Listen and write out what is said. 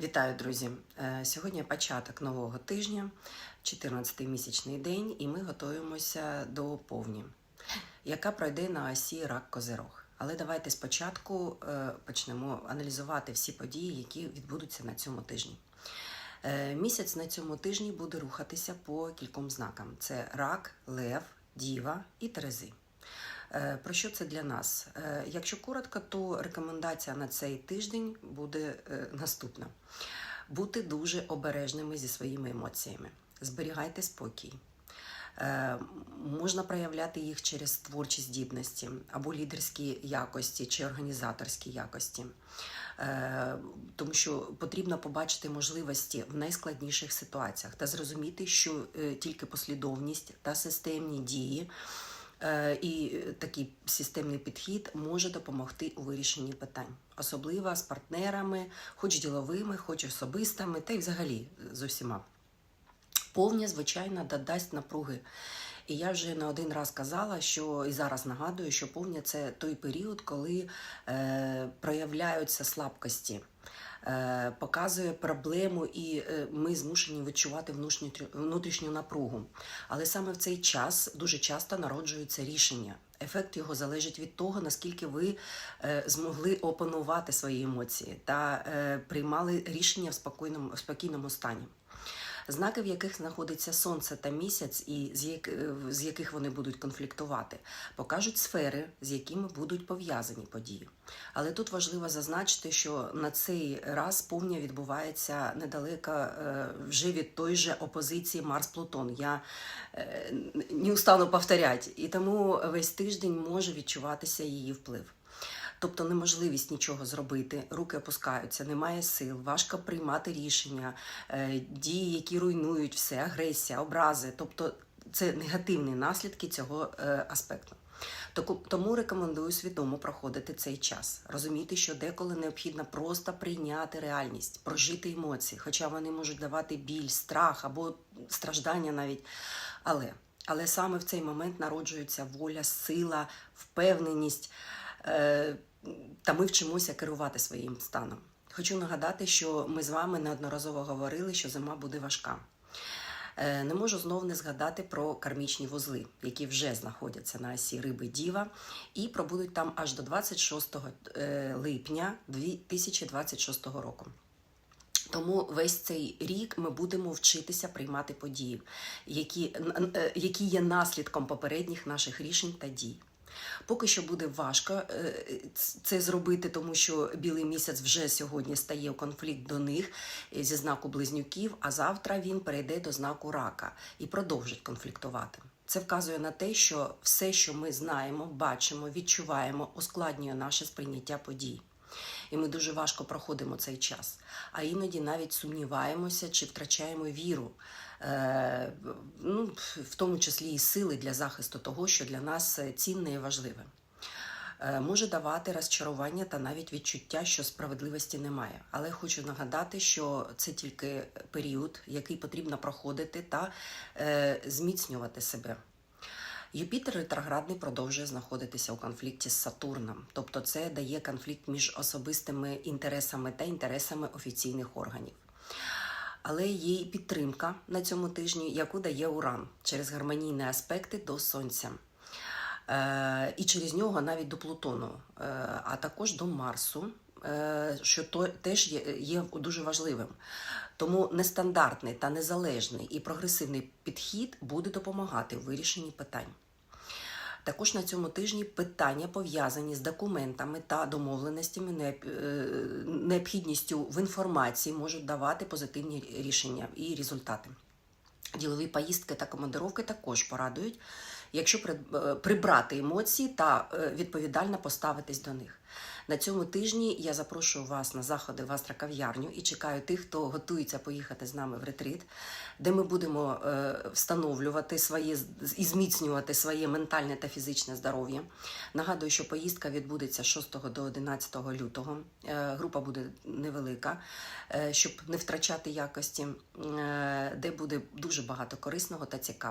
Вітаю, друзі! Е, Сьогодні початок нового тижня, 14-й місячний день, і ми готуємося до повні, яка пройде на осі рак Козирог. Але давайте спочатку е, почнемо аналізувати всі події, які відбудуться на цьому тижні. Е, Місяць на цьому тижні буде рухатися по кільком знакам: це рак, лев, діва і терези. Е, Про що це для нас? Е, Якщо коротко, то рекомендація на цей тиждень буде е, наступна: бути дуже обережними зі своїми емоціями. Зберігайте спокій. Можна проявляти їх через творчі здібності або лідерські якості чи організаторські якості, тому що потрібно побачити можливості в найскладніших ситуаціях та зрозуміти, що тільки послідовність та системні дії І такий системний підхід може допомогти у вирішенні питань, особливо з партнерами, хоч діловими, хоч особистими, та й взагалі з усіма. Повня, звичайно, додасть напруги. І я вже не один раз казала, що і зараз нагадую, що повня це той період, коли е, проявляються слабкості, е, показує проблему, і е, ми змушені відчувати внутрішню, напругу. Але саме в цей час дуже часто народжуються рішення. Ефект його залежить від того, наскільки ви е, змогли опанувати свої емоції та приймали рішення в спокійному, в спокійному стані. Знаки, в яких знаходиться сонце та місяць, і з, як, е, з яких вони будуть конфліктувати, покажуть сфери, з якими будуть пов'язані події. Але тут важливо зазначити, що на цей раз повня відбувається недалеко е, вже від той же опозиції Марс-Плутон. Я е, не устану повторяти. І тому весь тиждень може відчуватися її вплив. Тобто неможливість нічого зробити, руки опускаються, немає сил, важко приймати рішення, е, дії, які руйнують все, агресія, образи. Тобто це негативні наслідки цього е, аспекту. Тому рекомендую свідомо проходити цей час, розуміти, що деколи необхідно просто прийняти реальність, прожити емоції, хоча вони можуть давати біль, страх або страждання навіть. Але, але саме в цей момент народжується воля, сила, впевненість. Е, та ми вчимося керувати своїм станом. Хочу нагадати, що ми з вами неодноразово говорили, що зима буде важка. Е, Не можу знов не згадати про кармічні вузли, які вже знаходяться на осі риби Діва, і пробудуть там аж до 26 е, липня 2026 року. Тому весь цей рік ми будемо вчитися приймати події, які, е, які є наслідком попередніх наших рішень та дій. Поки що буде важко е, це зробити, тому що білий місяць вже сьогодні стає в конфлікт до них е, зі знаку близнюків, а завтра він перейде до знаку рака і продовжить конфліктувати. Це вказує на те, що все, що ми знаємо, бачимо, відчуваємо, ускладнює наше сприйняття подій. І ми дуже важко проходимо цей час. А іноді навіть сумніваємося чи втрачаємо віру, е, ну, в тому числі і сили для захисту того, що для нас цінне і важливе. Е, Може давати розчарування та навіть відчуття, що справедливості немає. Але хочу нагадати, що це тільки період, який потрібно проходити та е, зміцнювати себе. Юпітер ретроградний продовжує знаходитися у конфлікті з Сатурном, тобто це дає конфлікт між особистими інтересами та інтересами офіційних органів. Але є й підтримка на цьому тижні, яку дає Уран через гармонійні аспекти до Сонця. Е, і через нього навіть до Плутону, е, а також до Марсу, що то теж є, є дуже важливим. Тому нестандартний та незалежний і прогресивний підхід буде допомагати у вирішенні питань. Також на цьому тижні питання пов'язані з документами та домовленостями, е, необхідністю в інформації можуть давати позитивні рішення і результати. Ділові поїздки та командировки також порадують, якщо е, прибрати емоції та е, відповідально поставитись до них. На цьому тижні я запрошую вас на заходи в Астрокав'ярню і чекаю тих, хто готується поїхати з нами в ретрит, де ми будемо е, встановлювати своє і зміцнювати своє ментальне та фізичне здоров'я. Нагадую, що поїздка відбудеться 6 до 11 лютого. Група буде невелика, щоб не втрачати якості, де буде дуже багато корисного та цікавого.